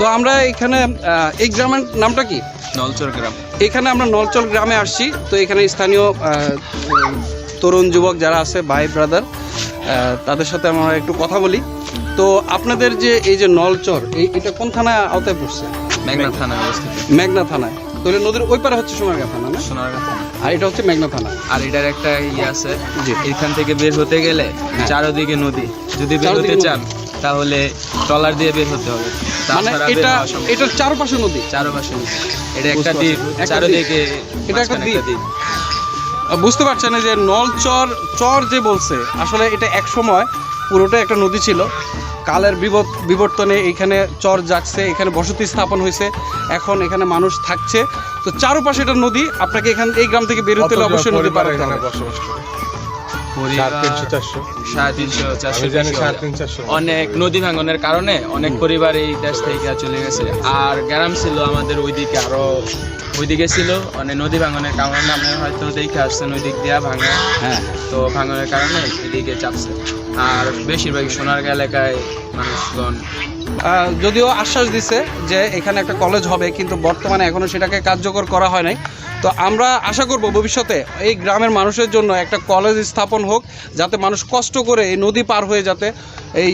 তো আমরা এখানে এই গ্রামের নামটা কি? নলচর গ্রাম। এখানে আমরা নলচল গ্রামে আসছি। তো এখানে স্থানীয় তরুণ যুবক যারা আছে ভাই ব্রাদার তাদের সাথে আমরা একটু কথা বলি। তো আপনাদের যে এই যে নলচর এই এটা কোন থানায় আওতায় পড়ছে? মেঘনা থানায় অবস্থিত। মেঘনা থানায়। তাহলে নদীর ওই পারে হচ্ছে সোনারগাঁ থানা না? সোনারগাঁ থানা। আর এটা হচ্ছে মেঘনা থানা। আর এটার একটা ইয়ে আছে যে এখান থেকে বের হতে গেলে হ্যাঁ। চারোদিকে নদী। যদি বের হতে চান তাহলে ট্রলার দিয়ে বের হতে হবে। মানে এটা। এটার চারপাশে নদী? চারপাশে নদী। এটা একটা বুঝতে দ্বীপ। চারোদিকে এটা একটা দ্বীপ। বুঝতে পারছেন যে নলচর চর যে বলছে আসলে এটা এক সময় পুরোটা একটা নদী ছিল। কালের বিবর্তনে এখানে চর জাগছে এখানে বসতি স্থাপন হয়েছে এখন এখানে মানুষ থাকছে। তো চারপাশে এটা নদী আপনাকে এখান এই গ্রাম থেকে বের হতে হলে অবশ্যই নদী পার অনেক নদী ভাঙনের কারণে অনেক পরিবার এই দেশ থেকে চলে গেছে। আর গ্রাম ছিল আমাদের ওইদিকে আরও ওইদিকে ছিল অনেক নদী ভাঙনের কারণে আপনি হয়তো দেখে আসছেন ওই দিক দিয়া ভাঙা। হ্যাঁ। তো ভাঙনের কারণে এদিকে চাপছে। আর বেশিরভাগই সোনারগাঁ এলাকায় আহ, যদিও আশ্বাস দিছে যে এখানে একটা কলেজ হবে কিন্তু বর্তমানে এখনও সেটাকে কার্যকর করা হয় নাই। তো আমরা আশা করব ভবিষ্যতে এই গ্রামের মানুষের জন্য একটা কলেজ স্থাপন হোক যাতে মানুষ কষ্ট করে এই নদী পার হয়ে যাতে এই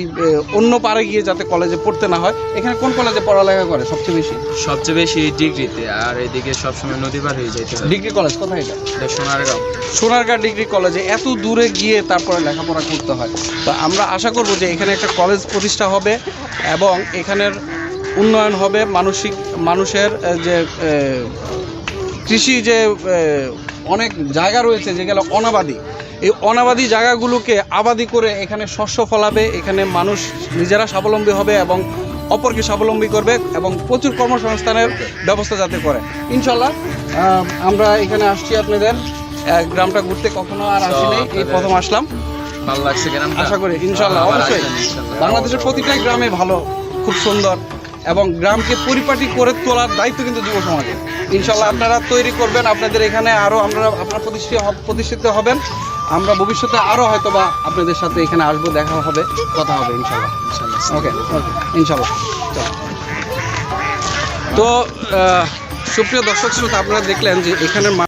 অন্য পারে গিয়ে যাতে কলেজে পড়তে না হয়। এখানে কোন কলেজে পড়ালেখা করে সবচেয়ে বেশি? সবচেয়ে বেশি ডিগ্রিতে আর এদিকে সবসময় নদী পার হয়ে যাইতে হয়। ডিগ্রি কলেজ কোথায় এটা? সোনারগাঁও। সোনারগাঁ ডিগ্রি কলেজে এত দূরে গিয়ে তারপরে লেখাপড়া করতে হয়। তো আমরা আশা করব যে এখানে একটা কলেজ প্রতিষ্ঠা হবে এবং এখানের উন্নয়ন হবে মানসিক মানুষের যে কৃষি যে অনেক জায়গা রয়েছে যেগুলো অনাবাদি। এই অনাবাদি জায়গাগুলোকে আবাদি করে এখানে শস্য ফলাবে এখানে মানুষ নিজেরা স্বাবলম্বী হবে এবং অপরকে স্বাবলম্বী করবে এবং প্রচুর কর্মসংস্থানের ব্যবস্থা যাতে করে। ইনশাল্লাহ আমরা এখানে আসছি আপনাদের গ্রামটা ঘুরতে কখনো আর আসি নাই এই প্রথম আসলাম। ভালো লাগছে আশা করি ইনশাল্লাহ অবশ্যই। বাংলাদেশের প্রতিটা গ্রামে ভালো খুব সুন্দর। এবং গ্রামকে পরিপাটি করে তোলার দায়িত্ব কিন্তু যুব সমাজের। ইনশাল্লাহ আপনারা তৈরি করবেন, আপনাদের এখানে আরও আমরা আপনারা প্রতিষ্ঠিত প্রতিষ্ঠিত হবেন। আমরা ভবিষ্যতে আরও হয়তো বা আপনাদের সাথে এখানে আসব, দেখা হবে, কথা হবে ইনশাল্লাহ। ওকে ওকে ইনশাল্লাহ তো সুপ্রিয় দর্শক শ্রোতা, আপনারা দেখলেন যে মানুষ